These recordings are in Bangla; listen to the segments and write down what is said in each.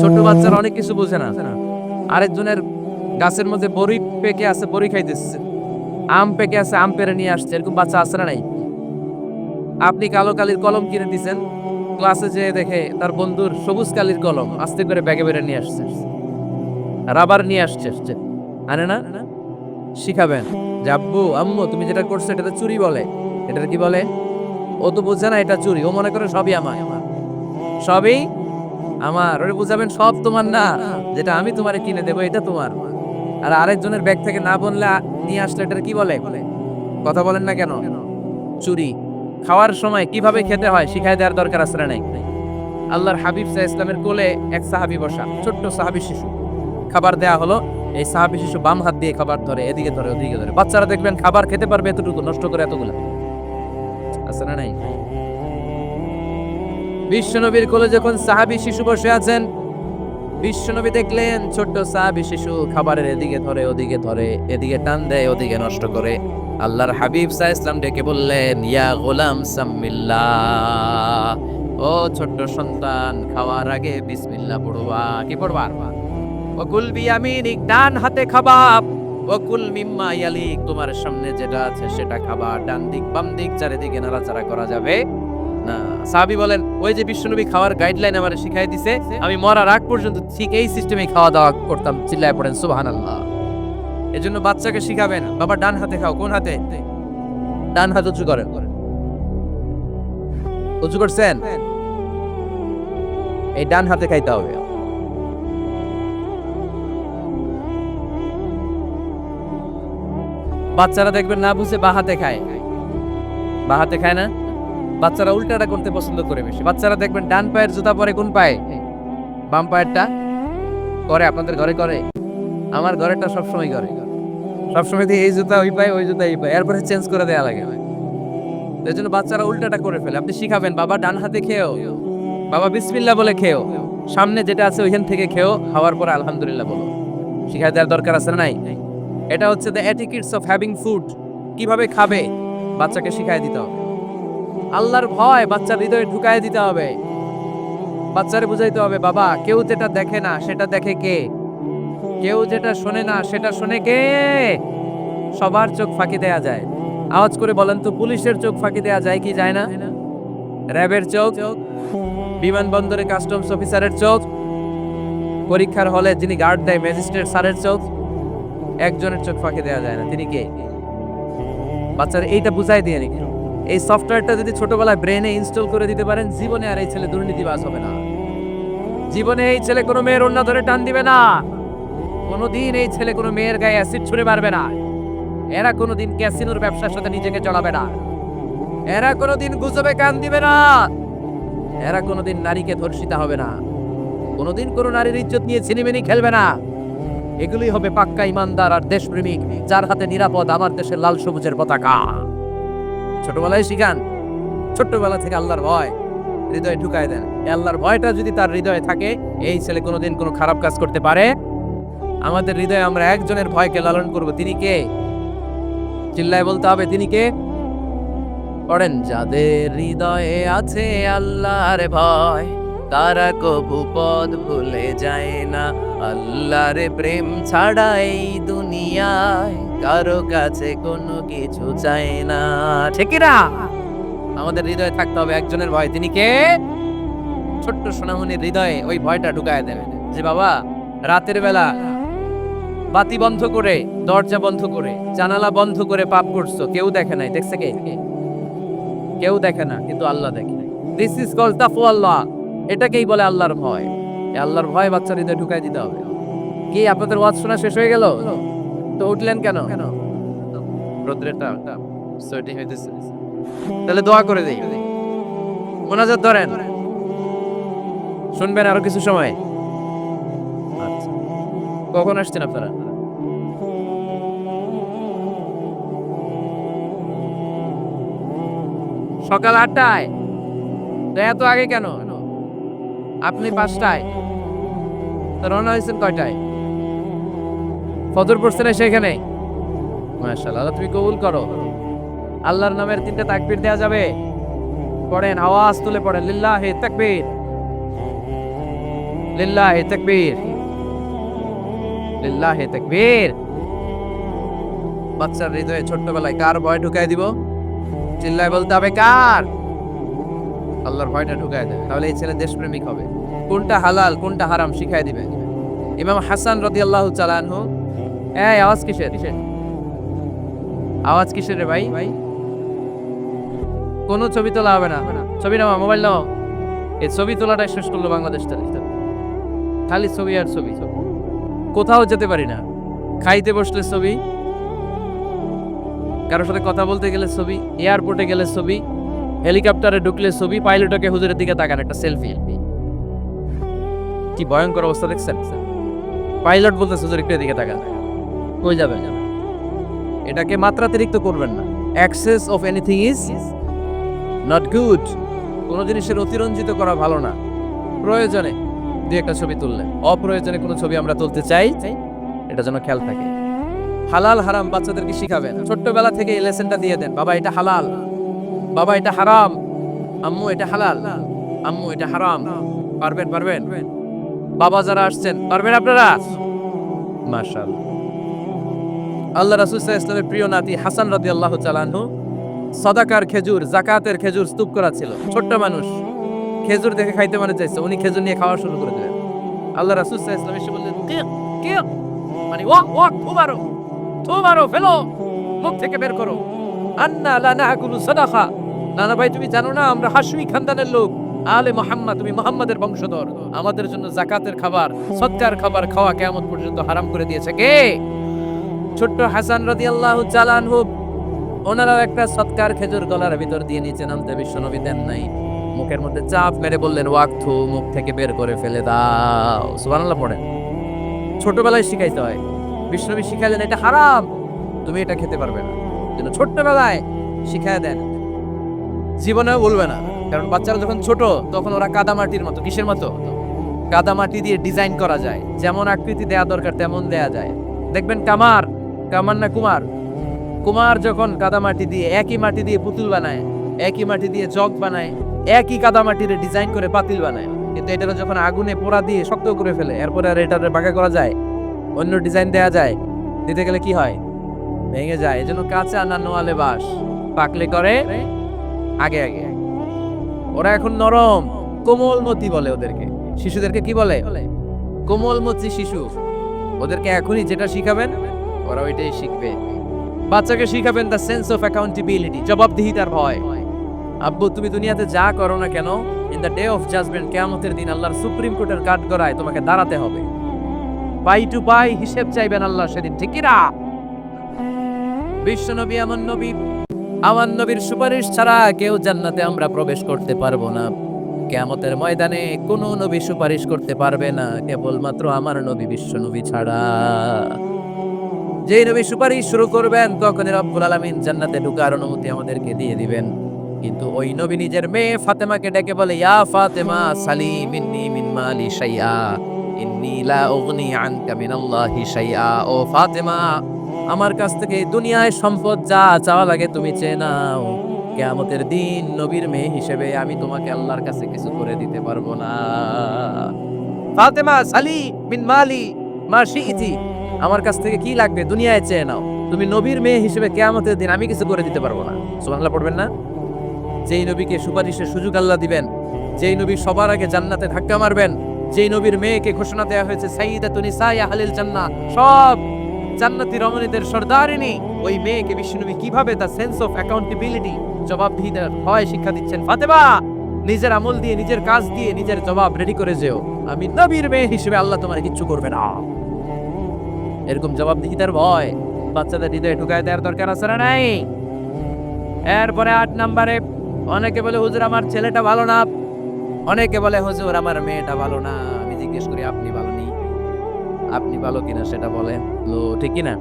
ছোট বাচ্চারা অনেক কিছু বোঝে না। আরেকজনের গাছের মধ্যে বড়ি পেকে আছে বড়ি খাইতেছে। আম পেকে আছে আম পেরে নিয়ে আসছে। এরকম বাচ্চা আছে না নাই? আপনি কালো কালির কলম কিনে দিছেন ক্লাসে যেয়ে দেখে তার বন্ধুর সবুজ কালির কলম আস্তে করে ব্যাগে বেড়ে নিয়ে আসছে। রাবার নিয়ে আসছে আসছে আনে না? শিখাবেন। যে আব্বু আম্মু তুমি যেটা করছ এটা চুরি বলে। এটা কি বলে? ও তো বোঝে না এটা চুরি। ও মনে করে সবই আমার। সবই আমার, ওরে বুঝাবেন, সব তোমার না। যেটা আমি তোমারে কিনে দেবো, এটা তোমার। আর আরেকজনের ব্যাগ থেকে না বললে নিয়ে আসলে এটা কি বলে? কথা বলেন না কেন? চুরি। খাওয়ার সময় কীভাবে খেতে হয় শিখাই দেওয়ার দরকার আছে নাই? আল্লাহর হাবিব সাহ ইসলামের কোলে এক সাহাবি বসা, ছোট্ট সাহাবি শিশু। খাবার দেয়া হলো, এই সাহাবি শিশু বাম হাত দিয়ে খাবার ধরে, এদিকে ধরে, ওদিকে ধরে। বাচ্চারা দেখবেন খাবার খেতে পারবে এতটুকু, নষ্ট করে এতগুলো। না নাই? বিশ্বনবীর কোলে যখন সাহাবি শিশু বসে আছেন, বিশ্বনবী দেখলেন ছোট্ট সাহাবি শিশু খাবারের এদিকে ধরে, ওদিকে ধরে, এদিকে টান দেয়, ওদিকে নষ্ট করে। আল্লাহর হাবিব সাহ ইসলাম ডেকে বললেন, ইয়া গোলাম সাম্মিল্লাহ ও ছোট্ট সন্তান, খাওয়ার আগে বিসমিল্লাহ পড়বা কি পড়বা ওকুল বিয়ামিনিক, ডান হাতে খাবা। ওকুল মিম্মা ইয়ালিক, তোমার সামনে যেটা আছে সেটা খাবা। ডান দিক, বাম দিক, চারিদিকে নাড়াচাড়া করা যাবে। না, সাহাবি বলেন, ওই যে বিশ্বনবী খাওয়ার গাইডলাইন আমার শিখাই দিছে, আমি মরার আগ পর্যন্ত ঠিক এই সিস্টেমে খাওয়া দাওয়া করতাম, চিল্লায় পড়েন, সুবহানাল্লাহ। এজন্য বাচ্চাকে শিখাবেন, বাবা ডান হাতে খাও, কোন হাতে? ডান হাত উঁচু করেন। উঁচু করছেন? এই ডান হাতে খাইতে হবে। বাচ্চারা দেখবেন না বুঝে বা হাতে খায়। বা হাতে খায় না? বাচ্চারা উল্টাটা করতে পছন্দ করে বেশি। বাচ্চারা দেখবেন ডান পায়ের জুতা পরে কোন পায়ে? বাম পায়েরটা করে, আপনাদের ঘরে করে। আমার ঘরেরটা সবসময় করে। সবসময় দিয়ে এই জুতা ওই পায়ে, ওই জুতা এই পায়ে। এরপরে চেঞ্জ করে দেয়া লাগে। এই জন্য বাচ্চারা উল্টাটা করে ফেলে। আপনি শিখাবেন, বাবা, ডান হাতে খেয়েও বাবা, বিসমিল্লাহ বলে খেয়েও সামনে যেটা আছে ওইখান থেকে খেয়েও খাওয়ার পর আলহামদুলিল্লাহ বলো। শিখাই দেওয়ার দরকার আছে নাই? এটা হচ্ছে the etiquettes of having food কীভাবে খাবে? বাচ্চাকে শিখাই দিতে হবে। আল্লাহর ভয় বাচ্চার হৃদয়ে ঢুকায় দিতে হবে। বাচ্চারে বুঝাইতে হবে, বাবা, কেউ যেটা দেখে না, সেটা দেখে কে? কেউ যেটা শোনে না, সেটা শোনে কে? সবার চোখ ফাঁকি দেয়া যায়। আওয়াজ করে বলেন তো, পুলিশের চোখ ফাঁকি দেয়া যায় কি যায় না? র্যাবের চোখ, বিমানবন্দরে কাস্টমস অফিসারের চোখ, পরীক্ষার হলে যিনি গার্ড দেয় ম্যাজিস্ট্রেট স্যারের চোখ, একজনের চোখ ফাঁকি দেওয়া যায় না। তিনি কে? বাচ্চারা এইটা বুঝাই দিয়ে নাকি এই সফটওয়্যারটা যদি ছোটবেলায় ব্রেনে ইনস্টল করে দিতে পারেন, জীবনে আর এই ছেলে দুর্নীতিবাজ হবে না। জীবনে এই ছেলে কোনো মেয়ের অন্য ধরে টান দিবে না। কোনোদিন এই ছেলে কোনো মেয়ের গায়ে অ্যাসিড ছুঁড়ে মারবে না। এরা কোনোদিন ক্যাসিনোর ব্যবসার সাথে নিজেকে চলাবে না। এরা কোনোদিন গুজবে কান দিবে না। এরা কোনোদিন নারীকে ধর্ষিতা হবে না। কোনোদিন কোনো নারীর ইজ্জত নিয়ে ছিনিমিনি খেলবে না। এগুলোই হবে পাক্কা ইমানদার আর দেশপ্রেমিক, যার হাতে নিরাপদ আমার দেশের লাল সবুজের পতাকা। ছোটবেলায় শিখান। ছোট্টবেলা থেকে আল্লাহর ভয়। হৃদয়ে ঢুকায় দেন। আল্লাহর ভয়টা যদি তার হৃদয়ে থাকে, এই ছেলে কোনোদিন কোনো খারাপ কাজ করতে পারে? আমাদের হৃদয়ে আমরা একজনের ভয়কে লালন করব। তিনি কে? চিল্লায় বলতে হবে, তিনি কে? পড়েন, যাদের হৃদয়ে আছে আল্লাহর ভয় তারা কবু পদ ভুলে যায় না। আল্লাহর প্রেম ছাড়া এই দুনিয়ায় কারও কাছে কোনো কিছু চায় না। ঠিক না আমাদের হৃদয়ে থাকতে হবে একজনের ভয়। তিনি কে? ছোট্ট সোনামণির হৃদয়ে ওই ভয়টা ঢুকায় দেবেন যে বাবা, রাতের বেলা বাতি বন্ধ করে, দরজা বন্ধ করে, জানালা বন্ধ করে পাপ করছ। কেউ দেখে নাই। দেখছে কে? কেউ দেখে না, কিন্তু আল্লাহ দেখে নাই। দিস ইজ কল তাফু আল্লাহ এটাকেই বলে আল্লাহর ভয়। আল্লাহর ভয় বাচ্চার হৃদয়ে ঢুকাই দিতে হবে। কি আপনাদের ওয়াজ শোনা শেষ হয়ে গেল? তো উঠলেন কেন? কেন হইতেছে। তাহলে দোয়া করে দেই। মোনাজাত ধরেন। শুনবেন আরও কিছু সময়। আচ্ছা। কখন আসছেন আপনারা? সকাল আটটায়? তো এত আগে কেন? আপনি পাঁচটায়। তো রওনা হয়েছেন কয়টায়? ফজর পড়ছেন সেখানে মাশাআল্লাহ তুমি কবুল করো। আল্লাহর নামের তিনটে তাকবীর দেয়া যাবে। পড়েন, আওয়াজ তুলে পড়েন, লিল্লাহি তাকবীর। লিল্লাহি তাকবীর। লিল্লাহি তাকবীর। বাচ্চার হৃদয়ে ছোট্টবেলায় কার ভয় ঢুকাই দিব? চিল্লায় বলতে হবে কার? আল্লাহর ভয়টা ঢুকাই দেবে। তাহলে এই ছেলে দেশপ্রেমিক হবে। কোনটা হালাল, কোনটা হারাম শিখাই দিবে। ইমাম হাসান রাদিয়াল্লাহু তাআলা আনহু, এই, আওয়াজ কিসের? কিসের? আওয়াজ কিসের রে ভাই? ভাই, কোনো ছবি তোলা হবে না। ছবি নাও মোবাইল নাও এই ছবি তোলাটাই শেষ করল বাংলাদেশটা খালি ছবি আর ছবি। কোথাও যেতে পারি না। খাইতে বসলে ছবি। কারোর সাথে কথা বলতে গেলে ছবি। এয়ারপোর্টে গেলে ছবি। হেলিকপ্টারে ঢুকলে ছবি, পাইলটকে হুজুরের দিকে তাকান, একটা সেলফি। কি ভয়ঙ্কর অবস্থা দেখছেন? পাইলট বলতেছে, হুজুর, একটু এদিকে তাকান। কই যাবেন? এটাকে মাত্রাতিরিক্ত করবেন না। Excess of anything is not good কোনো জিনিসের অতিরঞ্জিত করা ভালো না। প্রয়োজনে দুই একটা ছবি তুললে অপ্রয়োজনে কোনো ছবি আমরা তুলতে চাই, এটা যেন খেয়াল থাকে। হালাল হারাম বাচ্চাদেরকে শিখাবেন। ছোট্টবেলা থেকে এই লেসনটা দিয়ে দেন। বাবা, এটা হালাল। বাবা, এটা হারাম। আম্মু, এটা হালাল। আম্মু, এটা হারাম। পারবেন পারবেন? বাবা যারা আসছেন, পারবেন আপনারা? মার্শাল আল্লাহ রাসুল ইসলামের প্রিয় নাতি হাসান রাদি আল্লাহ চালানহু সদাকার খেজুর, জাকাতের খেজুর স্তূপ করা ছিল ছোট্ট মানুষ। খেজুর দেখে খাইতে মনে চাইছে। উনি খেজুর নিয়ে খাওয়া শুরু করে দিলেন। আল্লাহ রাসুল ইসলাম এসে বললেন। মানে ওয়াক ওয়াক, থু মারো ফেলো, মুখ থেকে বের করো। আন্না লা নাকুলু সাদাকা। নানা ভাই, তুমি জানো না, আমরা হাসমি খানদানের লোক। আলে মোহাম্মদ, তুমি মোহাম্মদের বংশধর। আমাদের জন্য জাকাতের খাবার, সৎকার খাবার খাওয়া কেমন পর্যন্ত হারাম করে দিয়েছে কে? ছোট্ট হাসান রাদিয়াল্লাহু চালানহু ওনারাও একটা সৎকার খেজুর গলার ভিতর দিয়ে নিচে নামতে বিশ্বনবী দেন নাই। মুখের মধ্যে চাপ মেরে বললেন ওয়াক্থু মুখ থেকে বের করে ফেলে দাও। সুবহানাল্লাহ পড়েন। ছোটবেলায় শিখাইতে হয়। বিশ্বনবী শিখাইলেন, এটা হারাম। তুমি এটা খেতে পারবে না। যেন ছোট্টবেলায় শিখায় দেন জীবনেও বলবে না। কারণ বাচ্চারা যখন ছোট, তখন ওরা কাদামাটির মতো, কিসের মতো? কাদামাটি দিয়ে ডিজাইন করা যায়। যেমন আকৃতি দেয়া দরকার, তেমন দেয়া যায়। দেখবেন কামার কামার না কুমার? কুমার যখন কাদামাটি দিয়ে একই মাটি দিয়ে পুতুল বানায়, একই মাটি দিয়ে জগ বানায়, একই কাদামাটির ডিজাইন করে পাতিল বানায়, কিন্তু এটা যখন আগুনে পোড়া দিয়ে শক্ত করে ফেলে, এরপরে আর এটার বাঁকা করা যায়, অন্য ডিজাইন দেয়া যায়, দিতে গেলে কি হয়? ভেঙে যায়। এজন্য কাঁচা না নোয়ালে বাস। পাকলে করে আগে আগে ওরা এখন নরম কোমলমতি বলে ওদেরকে। শিশুদেরকে কি বলে? কোমলমতি শিশু। ওদেরকে এখনই যেটা শিখাবেন, ওরা ওইটাই শিখবে। বাচ্চাকে শিখাবেন দ্য সেন্স অফ অ্যাকাউন্টেবিলিটি জবাবদিহিতার ভয়। আব্বু, তুমি দুনিয়াতে যা করো না কেন in the day of judgment কেয়ামতের দিন আল্লাহর সুপ্রিম কোর্টের কাঠ গড়ায় তোমাকে দাঁড়াতে হবে। পাই টু পাই হিসেব চাইবেন আল্লাহ সেদিন, ঠিক না? বিশ্ব নবী আমার নবী আমার নবীর সুপারিশ ছাড়া কেউ জান্নাতে আমরা প্রবেশ করতে পারব না। কেয়ামতের ময়দানে কোনো নবী সুপারিশ করতে পারবে না, কেবলমাত্র আমার নবী বিশ্ব নবী ছাড়া। যেই নবী সুপারিশ শুরু করবেন তখন রব্বুল আলামিন জান্নাতে ঢুকার অনুমতি আমাদেরকে দিয়ে দিবেন। কিন্তু ওই নবী নিজের মেয়ে ফাতেমাকে ডেকে বলে, ইয়া ফাতেমা সালিম মিন্নি মিন মালি শাইআ ইন্নী লা উগনি আনকা মিনাল্লাহি শাইআ ও ফাতেমা আমার কাছ থেকে দুনিয়ায় সম্পদ যা চাওয়া লাগে তুমি চেয়ে নাও। কেয়ামতের দিন নবীর মেয়ে হিসেবে আমি তোমাকে আল্লাহর কাছে কিছু করে দিতে পারব না। ফাতেমা সালি মালি মা আমার কাছ থেকে কি লাগবে দুনিয়ায় চেয়ে নাও। তুমি নবীর মেয়ে হিসেবে কেয়ামতের দিন আমি কিছু করে দিতে পারব না। পড়বেন না? যেই নবীকে সুপারিশের সুযোগ আল্লাহ দিবেন, যেই নবী সবার আগে জান্নাতে ধাক্কা মারবেন, যেই নবীর মেয়েকে ঘোষণা দেওয়া হয়েছে সাইয়্যিদাতুন নিসাই আহলিল জান্নাহ, সব জান্নাতি রমণীদের সর্দারিনী, ওই মেয়েকে বিশ্বনবী কীভাবে তার সেন্স অফ অ্যাকাউন্টেবিলিটি জবাবদিহিতার হয় শিক্ষা দিচ্ছেন ফাতেমা? নিজের আমল দিয়ে, নিজের কাজ দিয়ে, নিজের জবাব রেডি করে যেও। আমি নবীর মেয়ে হিসেবে আল্লাহ তোমার কিচ্ছু করবে না। এরকম জবাবদিহিতার ভয়, বাচ্চাদের হৃদয়ে ঢুকায় দেওয়ার দরকার আছে না নাই? এরপরে আট নাম্বারে, অনেকে বলে, হুজুর, আমার ছেলেটা ভালো না। অনেকে বলে, হুজুর, আমার মেয়েটা ভালো না। আমি জিজ্ঞেস করি, আপনি ভালো নেই আপনি ভালো কিনা সেটা বলেন। লো ঠিক কিনা?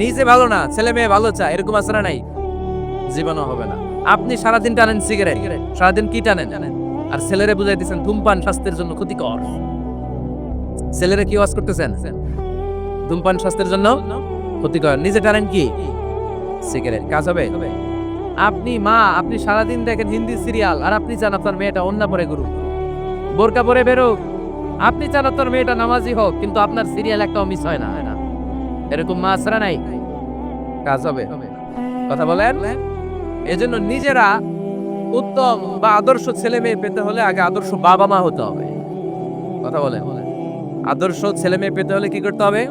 নিজে ভালো না, ছেলে মেয়ে ভালো চায়, এরকম আছে না নাই? জীবনও হবে না। আপনি সারাদিন টানেন সিগারেট সারাদিন কি টানেন? আর ছেলেরে বুঝাই দিচ্ছেন ধূমপান স্বাস্থ্যের জন্য ক্ষতিকর। ছেলেরে কি ওয়াজ করতেছেন? ধূমপান স্বাস্থ্যের জন্য ক্ষতিকর। নিজে টানেন কি? সিগারেট কাজ হবে? আপনি মা, আপনি সারাদিন দেখেন হিন্দি সিরিয়াল, আর আপনি চান আপনার মেয়েটা অন্য পরে গুরু বোরকা পরে বেরোক। আপনি চান আপনার মেয়েটা নামাজি হোক কিন্তু আপনার সিরিয়াল একটা মিস হয় না। হয় না। এরকম মা আসরা নাই। কাজ হবে। কথা বলেন। এজন্য নিজেরা উত্তম বা আদর্শ ছেলে মেয়ে পেতে হলে আগে আদর্শ বাবা মা হতে হবে। কথা বলেন। আদর্শ ছেলে মেয়ে পেতে হলে কি করতে হবে?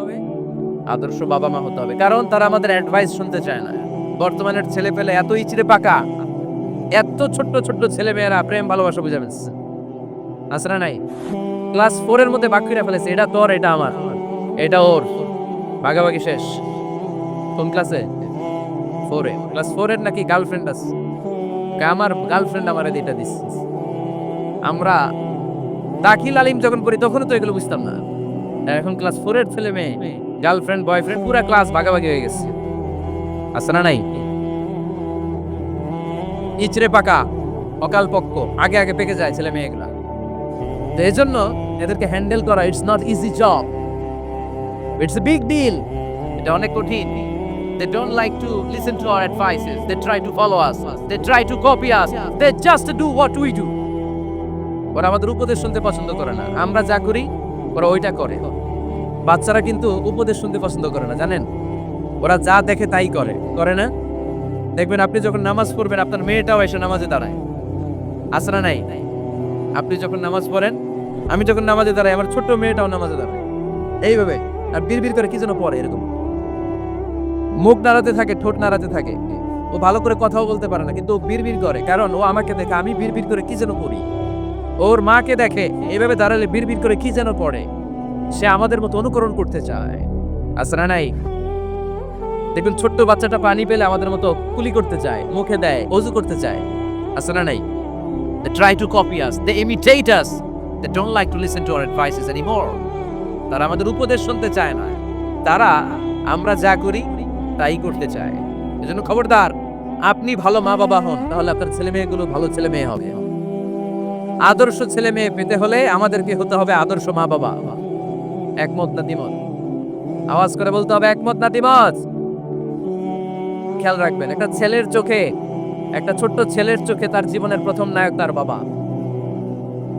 আদর্শ বাবা মা হতে হবে। কারণ তারা আমাদের অ্যাডভাইস শুনতে চায় না। বর্তমানের ছেলে পেলে এত ইচড়ে পাকা এত ছোট্ট ছোট্ট ছেলে মেয়েরা প্রেম ভালোবাসা বুঝে আসরা নাই। ক্লাস ফোর এর মধ্যে বাক্যরা ফেলেছে, এটা তোর, এটা আমার। এটা ওর। ভাগাভাগি শেষ। কোন ক্লাসে? ফোরে ক্লাস ফোর এর নাকি গার্লফ্রেন্ড আছে। আমার গার্লফ্রেন্ড আমার এটা দিস আমরা দাখিল আলিম যখন পড়ি, তখনও তো এগুলো বুঝতাম না। এখন ক্লাস ফোর এর ছেলে মেয়ে গার্লফ্রেন্ড বয়ফ্রেন্ড পুরো ক্লাস ভাগাভাগি হয়ে গেছে। আছে না নাই? ইচড়ে পাকা অকাল পক্ক আগে আগে পেকে যায় ছেলে মেয়েগুলা। তো এই জন্য এদেরকে হ্যান্ডেল করা it's not easy job it's a big deal এটা অনেক কঠিন। They don't like to listen to our advices. They try to follow us. They try to copy us. They just do what we do. ওরা আমাদের উপদেশ শুনতে পছন্দ করে না। আমরা যা করি, ওরা ওইটা করে। বাচ্চারা কিন্তু উপদেশ শুনতে পছন্দ করে না, জানেন? ওরা যা দেখে তাই করে। করে না? দেখবেন আপনি যখন নামাজ পড়বেন, আপনার মেয়েটাও এসে নামাজে দাঁড়ায়। আসরা নাই? আপনি যখন নামাজ পড়েন আমি যখন নামাজে দাঁড়াই, আমার ছোট্ট মেয়েটাও নামাজে দাঁড়ায়। এইভাবে, আর বিড়বিড় করে কি যেন পড়ে এরকম। মুখ নাড়াতে থাকে, ঠোঁট নাড়াতে থাকে। ও ভালো করে কথাও বলতে পারে না, কিন্তু ও বিড়বিড় করে। কারণ ও আমাকে দেখে, আমি বিড়বিড় করে কি যেন করি। ওর মাকে দেখে, এইভাবে দাঁড়ালে বিড়বিড় করে কি যেন পড়ে। সে আমাদের মতো অনুকরণ করতে চায়। আসরা নাই দেখুন, ছোট্ট বাচ্চাটা পানি পেলে আমাদের মতো কুলি করতে চায়, মুখে দেয়, অজু করতে চায়। আসরা নাই try to copy copy us. They imitate us. They like to listen to our advices anymore. তারা আমাদের উপদেশ শুনতে চায় না। তারা আমরা যা করি, তাই করতে চায়। এজন্য খবরদার, আপনি ভালো মা বাবা হন, তাহলে আপনার ছেলে মেয়েগুলো ভালো ছেলে মেয়ে হবে। আদর্শ ছেলে মেয়ে পেতে হলে আমাদেরকে হতে হবে আদর্শ মা বাবা একমত না দ্বিমত? আওয়াজ করে বলতে হবে একমত না দ্বিমত? খেয়াল রাখবেন, একটা ছেলের চোখে, একটা ছোট্ট ছেলের চোখে তার জীবনের প্রথম নায়ক তার বাবা।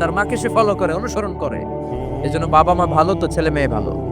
তার মাকে সে ফলো করে, অনুসরণ করে। এজন্য বাবা মা ভালো তো ছেলে মেয়ে ভালো।